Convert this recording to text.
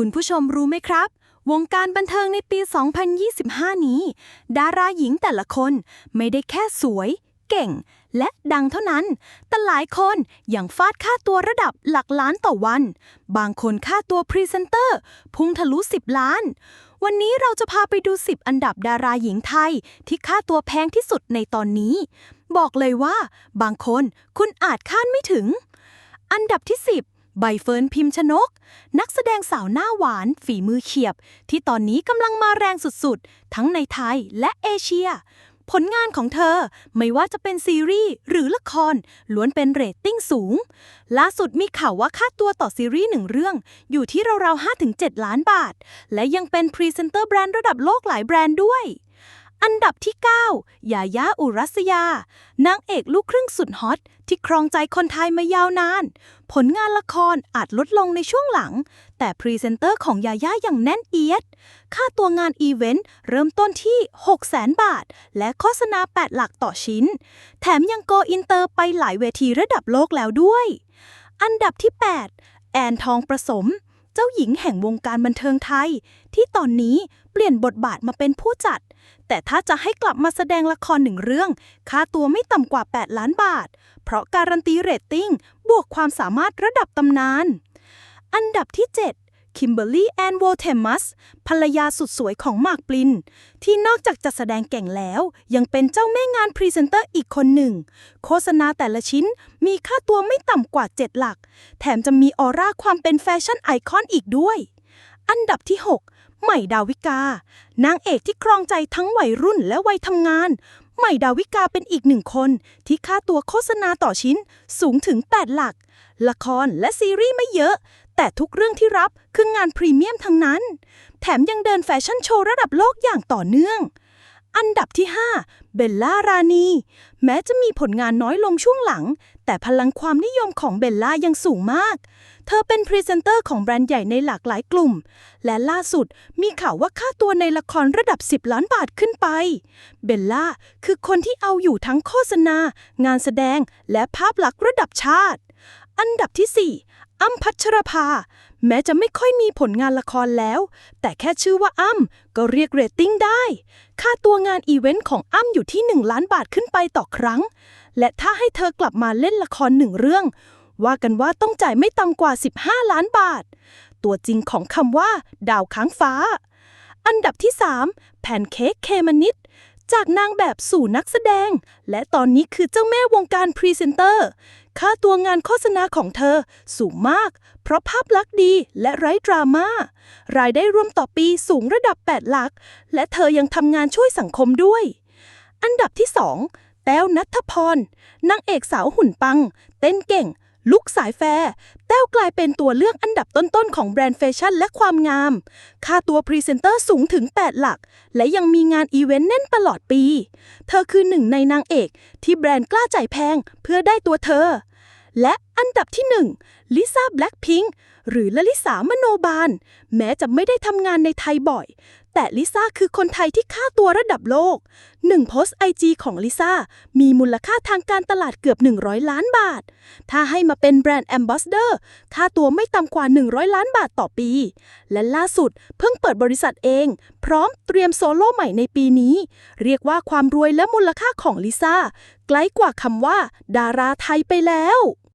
คุณผู้ชมรู้ไหมครับ วงการบันเทิงในปี 2025 นี้ ดาราหญิงแต่ละคนไม่ได้แค่สวย เก่ง และดังเท่านั้น แต่หลายคนยังฟาดค่าตัวระดับหลักล้านต่อวัน บางคนค่าตัวพรีเซนเตอร์ พุ่งทะลุ 10 ล้าน วันนี้เราจะพาไปดู 10 อันดับดาราหญิงไทย ที่ค่าตัวแพงที่สุดในตอนนี้ บอกเลยว่า บางคนคุณอาจคาดไม่ถึง อันดับที่ 10 ใบเฟิร์นพิมพ์ชนก นักแสดงสาวหน้าหวาน ฝีมือเฉียบ ที่ตอนนี้กำลังมาแรงสุดๆ ทั้งในไทยและเอเชีย ผลงานของเธอไม่ว่าจะเป็นซีรีส์หรือละคร ล้วนเป็นเรตติ้งสูง ล่าสุดมีข่าวว่าค่าตัวต่อซีรีส์หนึ่งเรื่อง อยู่ที่ราวๆ5-7 ล้านบาท และยังเป็นพรีเซนเตอร์แบรนด์ระดับโลกหลายแบรนด์ด้วย อันดับที่ 9 ยายาอุรัสยา นางเอกลูกครึ่งสุดฮอต ที่ครองใจคนไทยมายาวนาน ผลงานละครอาจลดลงในช่วงหลัง แต่พรีเซนเตอร์ของยายาอย่างแน่นเอียด ค่าตัวงานอีเวนต์เริ่มต้นที่ 600,000บาท และโฆษณา 8 หลักต่อชิ้น แถมยังโกอินเตอร์ไปหลายเวทีระดับโลกแล้วด้วย อันดับที่ 8 แอนทองประสม เจ้าหญิงแห่งวงการบันเทิงไทย ที่ตอนนี้เปลี่ยนบทบาทมาเป็นผู้จัด แต่ถ้าจะให้กลับมาแสดงละครหนึ่งเรื่อง ค่าตัวไม่ต่ำกว่า 8 ล้านบาท เพราะการันตีเรตติ้งบวกความสามารถระดับตำนาน อันดับที่ 7 คิมเบอร์รี่แอนโวเทมัสภรรยาสุดสวยของมากปลิน ที่นอกจากจะแสดงเก่งแล้ว ยังเป็นเจ้าแม่งานพรีเซนเตอร์อีกคนหนึ่ง โฆษณาแต่ละชิ้นมีค่าตัวไม่ต่ำกว่า 7 หลัก แถมจะมีออร่าความเป็นแฟชั่นไอคอนอีกด้วย อันดับที่ 6 ใหม่ดาวิกา นางเอกที่ครองใจทั้งวัยรุ่นและวัยทำงานใหม่ดาวิกาเป็นอีกหนึ่งคน ที่ค่าตัวโฆษณาต่อชิ้นสูงถึง 8 หลัก ละครและซีรีส์ไม่เยอะ แต่ทุกเรื่องที่รับคืองานพรีเมียมทั้งนั้น แถมยังเดินแฟชั่นโชว์ระดับโลกอย่างต่อเนื่อง อันดับที่ 5 เบลล่ารานี แม้จะมีผลงานน้อยลงช่วงหลัง แต่พลังความนิยมของเบลล่ายังสูงมาก เธอเป็นพรีเซนเตอร์ของแบรนด์ใหญ่ในหลากหลายกลุ่ม และล่าสุดมีข่าวว่าค่าตัวในละครระดับ 10 ล้านบาทขึ้นไป เบลล่าคือคนที่เอาอยู่ทั้งโฆษณา งานแสดง และภาพลักษณ์ระดับชาติ อันดับที่ 4 อ้ำพัชรภา แม้จะไม่ค่อยมีผลงานละครแล้ว แต่แค่ชื่อว่าอ้ำก็เรียกเรตติ้งได้ ค่าตัวงานอีเวนต์ของอ้ำอยู่ที่ 1 ล้านบาทขึ้นไปต่อครั้ง และถ้าให้เธอกลับมาเล่นละครหนึ่งเรื่อง ว่ากันว่าต้องจ่ายไม่ต่ำกว่า 15 ล้านบาท ตัวจริงของคำว่า ดาวค้างฟ้า อันดับที่ 3 แพนเค้กเคมานิดจากนางแบบสู่นักแสดง และตอนนี้คือเจ้าแม่วงการพรีเซนเตอร์ ค่าตัวงานโฆษณาของเธอสูงมาก เพราะภาพลักษณ์ดีและไร้ดราม่ารายได้รวมต่อปีสูงระดับ 8 หลัก และเธอยังทำงานช่วยสังคมด้วย อันดับที่ 2 แต้วนัทพรนางเอกสาวหุ่นปัง เต้นเก่ง ลุกสายแฟร์แต้วกลายเป็นตัวเลือกอันดับต้นๆ ของแบรนด์แฟชั่นและความงาม ค่าตัวพรีเซนเตอร์สูงถึง 8 หลัก และยังมีงานอีเวนต์แน่นตลอดปี เธอคือหนึ่งในนางเอกที่แบรนด์กล้าจ่ายแพงเพื่อได้ตัวเธอ และอันดับที่ 1 ลิซ่าแบล็ k พิง k หรือลลิสามโนบาล แม้จะไม่ได้ทำงานในไทยบ่อย แต่ลิซ่าคือคนไทยที่ค่าตัวระดับโลก 1 โพสต์ไอจีของลิซ่ามีมูลค่าทางการตลาดเกือบ 100 ล้านบาท ถ้าให้มาเป็นแบรนด์แอมบาสเดอร์ค่าตัวไม่ต่ำกว่า 100 ล้านบาทต่อปี และล่าสุดเพิ่งเปิดบริษัทเอง พร้อมเตรียมโซโล่ใหม่ในปีนี้ เรียกว่าความรวยและมูลค่าของลิซ่าใกล้กว่าคำว่า ดาราไทยไปแล้ว